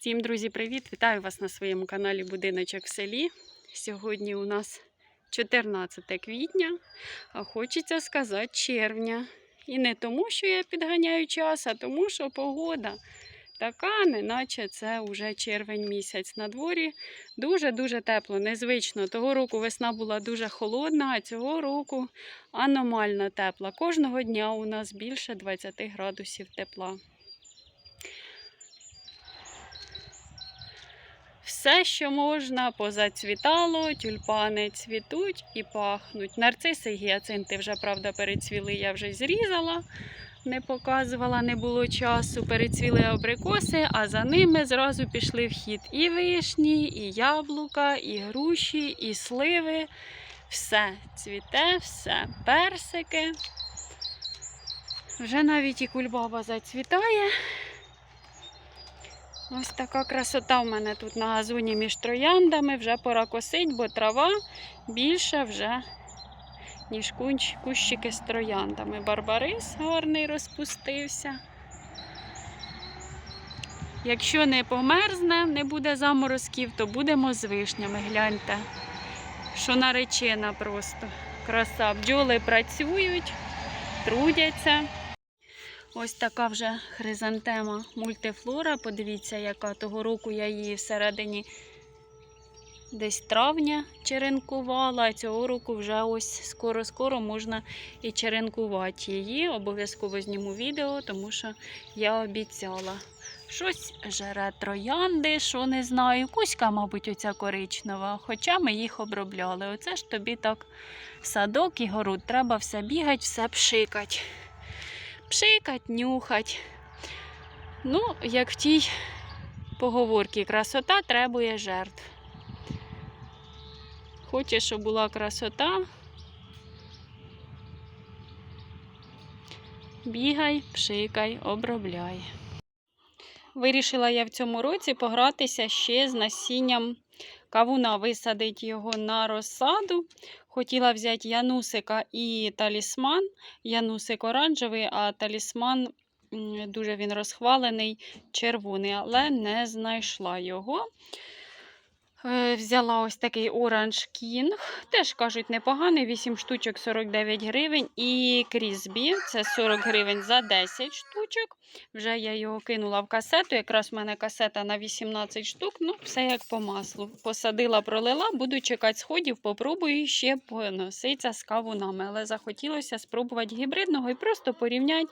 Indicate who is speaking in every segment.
Speaker 1: Всім, друзі, привіт! Вітаю вас на своєму каналі Будиночок в селі. Сьогодні у нас 14 квітня, а хочеться сказати червня. І не тому, що я підганяю час, а тому, що погода така, неначе це вже червень місяць. На дворі дуже-дуже тепло, незвично. Того року весна була дуже холодна, а цього року аномально тепла. Кожного дня у нас більше 20 градусів тепла. Все, що можна, позацвітало, тюльпани цвітуть і пахнуть. Нарциси і гіацинти вже, правда, перецвіли, я вже зрізала, не показувала, не було часу. Перецвіли абрикоси, а за ними зразу пішли в хід і вишні, і яблука, і груші, і сливи. Все цвіте, все, персики. Вже навіть і кульбаба зацвітає. Ось така красота в мене тут на газоні між трояндами. Вже пора косить, бо трава більша вже, ніж кущики з трояндами. Барбарис гарний розпустився. Якщо не померзне, не буде заморозків, то будемо з вишнями. Гляньте, що наречена просто. Краса. Бджоли працюють, трудяться. Ось така вже хризантема мультифлора. Подивіться, яка того року я її всередині десь травня черенкувала, а цього року вже ось скоро-скоро можна і черенкувати її. Обов'язково зніму відео, тому що я обіцяла. Щось жере троянди, що не знаю. Кузька, мабуть, оця коричнева, хоча ми їх обробляли. Оце ж тобі так садок і город. Треба все бігати, все пшикати пшикать, нюхать. Ну, як в тій поговорці, красота требує жертв. Хочеш, щоб була красота. Бігай, пшикай, обробляй. Вирішила я в цьому році погратися ще з насінням кавуна, висадить його на розсаду. Хотіла взяти янусика і талісман. Янусик оранжевий, а талісман дуже він розхвалений, червоний, але не знайшла його. Е, Взяла ось такий Orange King. Теж кажуть, непоганий, 8 штучок 49 гривень. І Крізбі це 40 гривень за 10 штучок. Вже я його кинула в касету. Якраз в мене касета на 18 штук. Ну, все як по маслу. Посадила, пролила, буду чекати сходів, попробую ще поноситися з кавунами. Але захотілося спробувати гібридного і просто порівняти.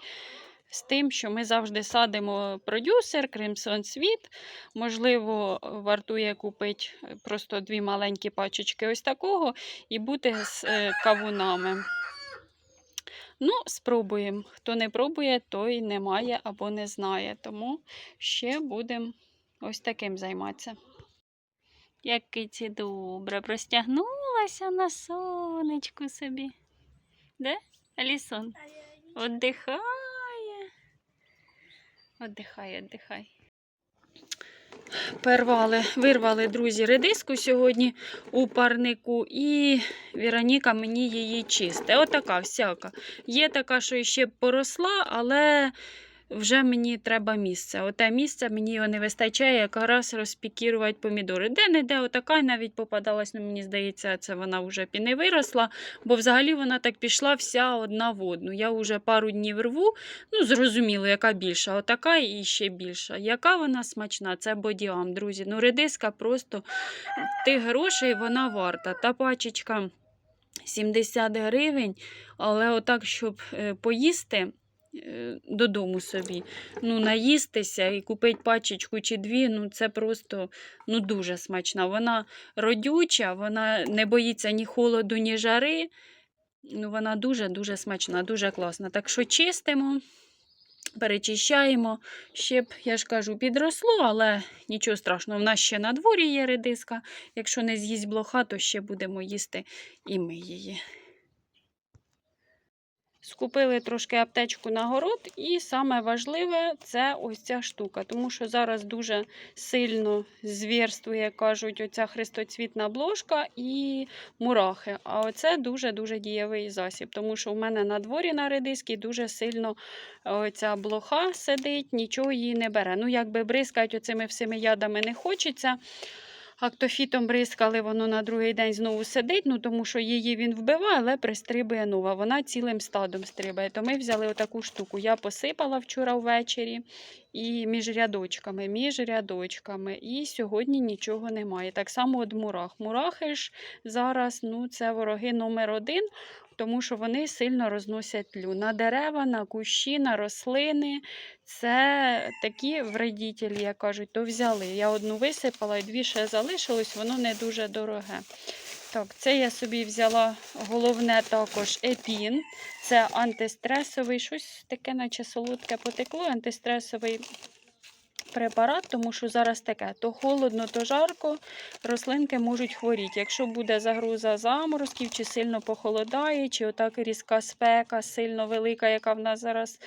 Speaker 1: З тим, що ми завжди садимо продюсер, Crimson Sweet. Можливо, вартує купити просто дві маленькі пачечки ось такого і бути з е, кавунами. Ну, спробуємо. Хто не пробує, той не має або не знає. Тому ще будемо ось таким займатися. Як киці добре простягнулася на сонечку собі. Де? Алісон? Отдихай. Отдихай, отдихай. Первали, вирвали, друзі, редиску сьогодні у парнику, і Віроніка мені її чисте. Отака всяка. Є така, що ще поросла, але вже мені треба місце. Оте місце мені його не вистачає, якраз розпікірувати помідори. Де-не-де, отака навіть попадалась, ну, мені здається, це вона вже не виросла, бо взагалі вона так пішла вся одна в одну. Я вже пару днів рву, ну, зрозуміло, яка більша, отака і ще більша. Яка вона смачна, це бодіам, друзі. Ну, редиска просто тих грошей вона варта. Та пачечка 70 гривень, але отак, щоб е, поїсти додому собі, ну, наїстися і купити пачечку чи дві, ну, це просто ну, дуже смачна. Вона родюча, вона не боїться ні холоду, ні жари. Ну, вона дуже-дуже смачна, дуже класна. Так що чистимо, перечищаємо. Ще б, я ж кажу, підросло, але нічого страшного. У нас ще на дворі є редиска. Якщо не з'їсть блоха, то ще будемо їсти і ми її. Скупили трошки аптечку на город, і саме важливе це ось ця штука, тому що зараз дуже сильно звірствує, кажуть, оця хрестоцвітна бложка і мурахи. А оце дуже-дуже дієвий засіб, тому що у мене на дворі на редиски дуже сильно ця блоха сидить, нічого її не бере. Ну, якби бризкають оцими всіми ядами не хочеться. Актофітом бризкали, воно на другий день знову сидить, ну тому що її він вбиває, але пристрибує нова. Вона цілим стадом стрибає. То ми взяли отаку штуку. Я посипала вчора ввечері і між рядочками, між рядочками. І сьогодні нічого немає. Так само от мурах. Мурахи ж зараз ну, це вороги номер один. Тому що вони сильно розносять тлю на дерева, на кущі, на рослини. Це такі вредителі, як кажуть, то взяли. Я одну висипала і дві ще залишилось, воно не дуже дороге. Так, це я собі взяла головне також епін. Це антистресовий, щось таке, наче солодке потекло, антистресовий препарат, тому що зараз таке: то холодно, то жарко, рослинки можуть хворіти. Якщо буде загроза заморозків, чи сильно похолодає, чи отак різка спека, сильно велика, яка в нас зараз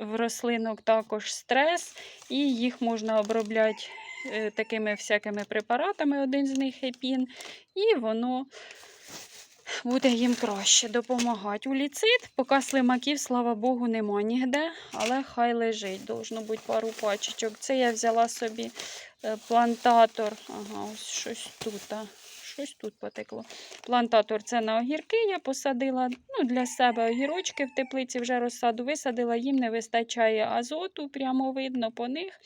Speaker 1: в рослинок також стрес, і їх можна обробляти такими всякими препаратами, один з них епін, і воно буде їм краще допомагати. У ліцит, поки слимаків, слава Богу, нема ніде, але хай лежить. Должно бути пару пачечок. Це я взяла собі е, плантатор. Ага, ось щось тут. а. Щось тут потекло. Плантатор це на огірки я посадила. Ну, Для себе огірочки в теплиці вже розсаду висадила, їм не вистачає азоту, прямо видно по них.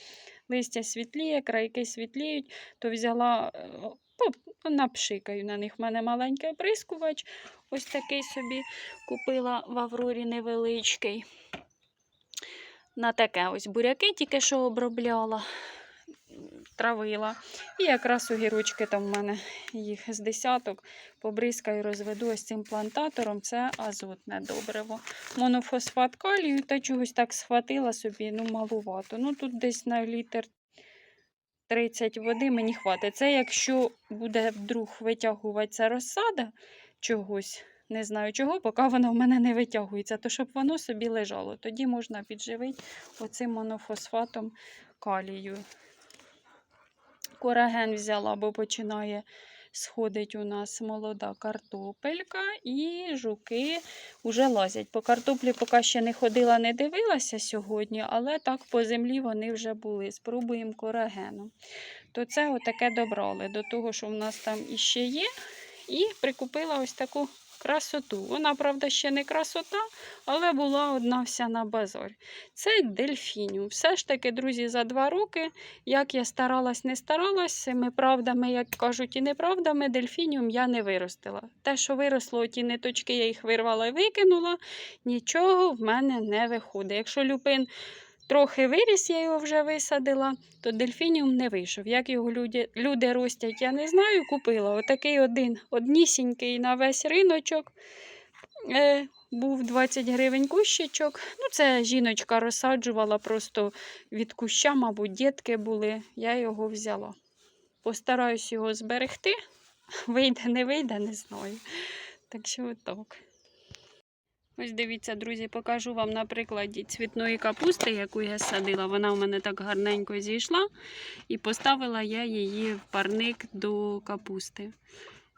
Speaker 1: Листя світліє, крайки світліють, то взяла е, напшикаю на них. в мене маленький оприскувач. Ось такий собі купила в Аврорі невеличкий. На таке ось буряки тільки що обробляла, травила. І якраз огірочки там в мене їх з десяток побризкаю, розведу ось цим плантатором. Це азотне добриво. Монофосфат калію та чогось так схватила собі, ну малувато. Ну тут десь на літр 30 води мені хватить. Це якщо буде вдруг витягуватися розсада чогось, не знаю чого, поки вона в мене не витягується, то щоб воно собі лежало. Тоді можна підживити оцим монофосфатом калію. Кораген взяла, бо починає сходить у нас молода картопелька і жуки вже лазять. По картоплі поки ще не ходила, не дивилася сьогодні, але так по землі вони вже були. Спробуємо корагеном. То це отаке добрали до того, що в нас там іще є. І прикупила ось таку красоту. Вона, правда, ще не красота, але була одна вся на базарі. Це дельфініум. Все ж таки, друзі, за два роки, як я старалась, не старалась, цими правдами, як кажуть, і неправдами, дельфініум я не виростила. Те, що виросло, ті ниточки, я їх вирвала і викинула, нічого в мене не виходить. Якщо люпин трохи виріс, я його вже висадила, то дельфініум не вийшов. Як його люди, люди ростять, я не знаю. Купила отакий один однісінький на весь риночок. Е, був 20 гривень кущичок. Ну, це жіночка розсаджувала просто від куща, мабуть, дітки були. Я його взяла. Постараюсь його зберегти. Вийде, не вийде, не знаю. Так що отак. Ось дивіться, друзі, покажу вам на прикладі цвітної капусти, яку я садила. Вона у мене так гарненько зійшла. І поставила я її в парник до капусти.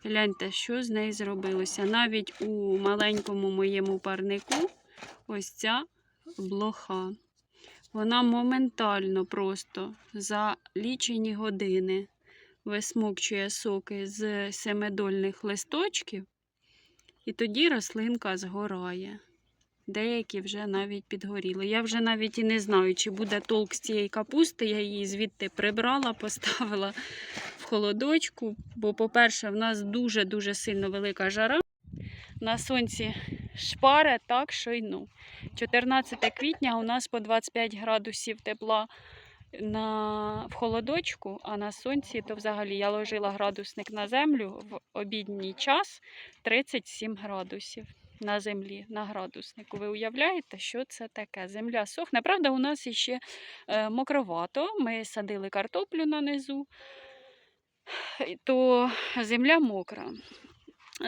Speaker 1: Гляньте, що з нею зробилося. Навіть у маленькому моєму парнику ось ця блоха. Вона моментально просто за лічені години висмокчує соки з семидольних листочків. І тоді рослинка згорає. Деякі вже навіть підгоріли. Я вже навіть і не знаю, чи буде толк з цієї капусти. Я її звідти прибрала, поставила в холодочку. Бо, по-перше, в нас дуже-дуже сильно велика жара. На сонці шпаре так, що й ну. 14 квітня у нас по 25 градусів тепла на, в холодочку, а на сонці то взагалі я ложила градусник на землю в обідній час 37 градусів на землі, на градуснику. Ви уявляєте, що це таке? Земля сохне. Правда, у нас іще е, мокровато. Ми садили картоплю на низу, то земля мокра.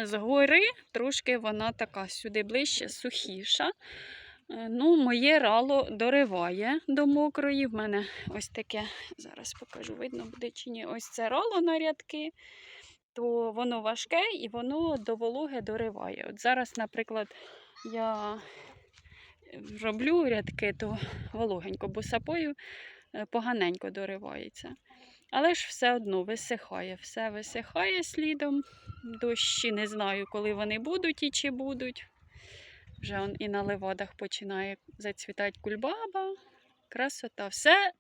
Speaker 1: Згори трошки вона така сюди ближче, сухіша. Е, Ну, моє рало дориває до мокрої. В мене ось таке, зараз покажу, видно буде чи ні. Ось це рало на рядки, то воно важке і воно до вологи дориває. От зараз, наприклад, я роблю рядки, то вологенько, бо сапою е, поганенько доривається. Але ж все одно висихає, все висихає слідом. Дощі не знаю, коли вони будуть і чи будуть. Вже он і на левадах починає зацвітати кульбаба. Красота. Все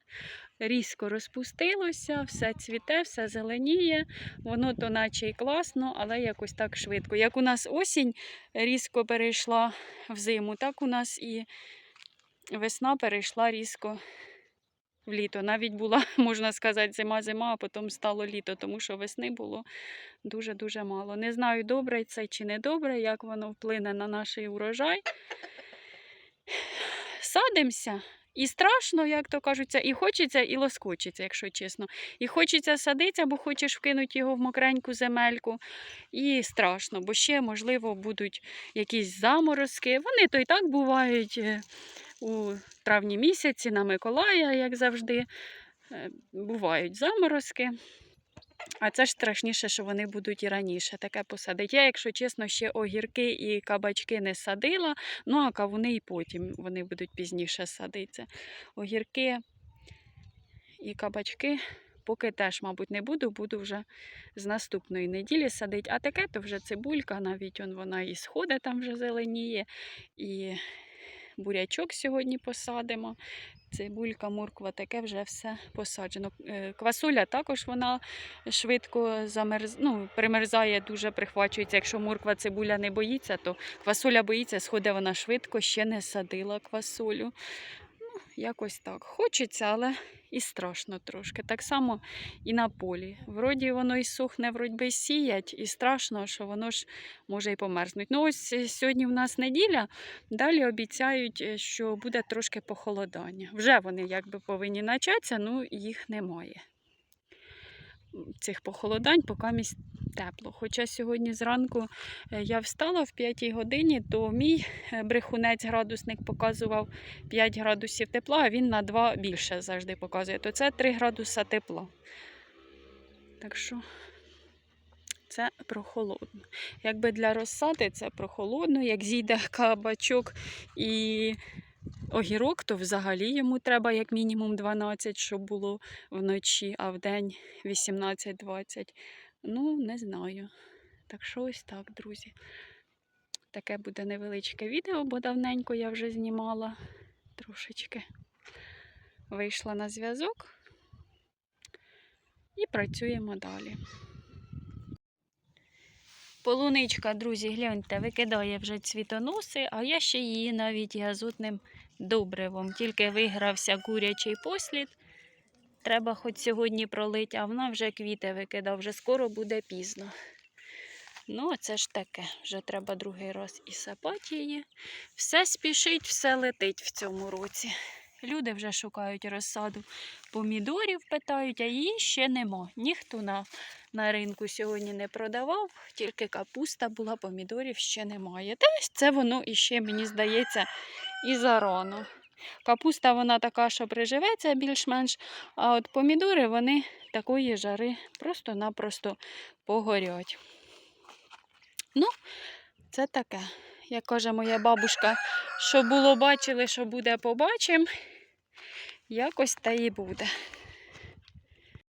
Speaker 1: різко розпустилося, все цвіте, все зеленіє. Воно то наче і класно, але якось так швидко. Як у нас осінь різко перейшла в зиму, так у нас і весна перейшла різко в літо. Навіть була, можна сказати, зима-зима, а потім стало літо, тому що весни було дуже-дуже мало. Не знаю, добре це чи не добре, як воно вплине на наш урожай. Садимося. І страшно, як то кажуться, і хочеться, і лоскочиться, якщо чесно. І хочеться садитися, бо хочеш вкинути його в мокреньку земельку. І страшно, бо ще, можливо, будуть якісь заморозки. Вони то і так бувають е, у травні місяці на Миколая, як завжди. Е, Бувають заморозки. А це ж страшніше, що вони будуть і раніше таке посадити. Я, якщо чесно, ще огірки і кабачки не садила, ну а кавуни і потім вони будуть пізніше садитися. Огірки і кабачки поки теж, мабуть, не буду, буду вже з наступної неділі садити. А таке то вже цибулька, навіть он вона і сходить там вже зеленіє, і бурячок сьогодні посадимо. Цибулька, морква, таке вже все посаджено. Квасуля Квасоля також вона швидко замерз... ну, примерзає, дуже прихвачується. Якщо морква цибуля не боїться, то квасоля боїться, сходить вона швидко, ще не садила квасолю. Якось так. Хочеться, але і страшно трошки. Так само і на полі. Вроді воно і сухне, вроді сіять, і страшно, що воно ж може і померзнути. Ну ось е, сьогодні в нас неділя, далі обіцяють, е, що буде трошки похолодання. Вже вони якби повинні початися, ну їх немає. Цих похолодань поки місць тепло. Хоча сьогодні зранку е, я встала в 5 годині, то мій е, брехунець градусник показував 5 градусів тепла, а він на 2 більше завжди показує. То це 3 градуса тепла. Так що це прохолодно. Якби для розсади це прохолодно, як зійде кабачок і огірок, то взагалі йому треба як мінімум 12, щоб було вночі, а вдень 18-20. Ну, не знаю. Так що ось так, друзі. Таке буде невеличке відео, бо давненько я вже знімала трошечки. Вийшла на зв'язок і працюємо далі. Полуничка, друзі, гляньте, викидає вже цвітоноси, а я ще її навіть азотним добривом. Тільки вигрався курячий послід. Треба хоч сьогодні пролити, а вона вже квіти викидав, вже скоро буде пізно. Ну, це ж таке, вже треба другий раз і сапати її. Все спішить, все летить в цьому році. Люди вже шукають розсаду помідорів, питають, а її ще нема. Ніхто на, на ринку сьогодні не продавав, тільки капуста була, помідорів ще немає. Та це воно іще, мені здається, і зарано. Капуста вона така, що приживеться більш-менш, а от помідори вони такої жари просто-напросто погорять. Ну, це таке. Як каже моя бабушка, що було бачили, що буде, побачимо. Якось та і буде.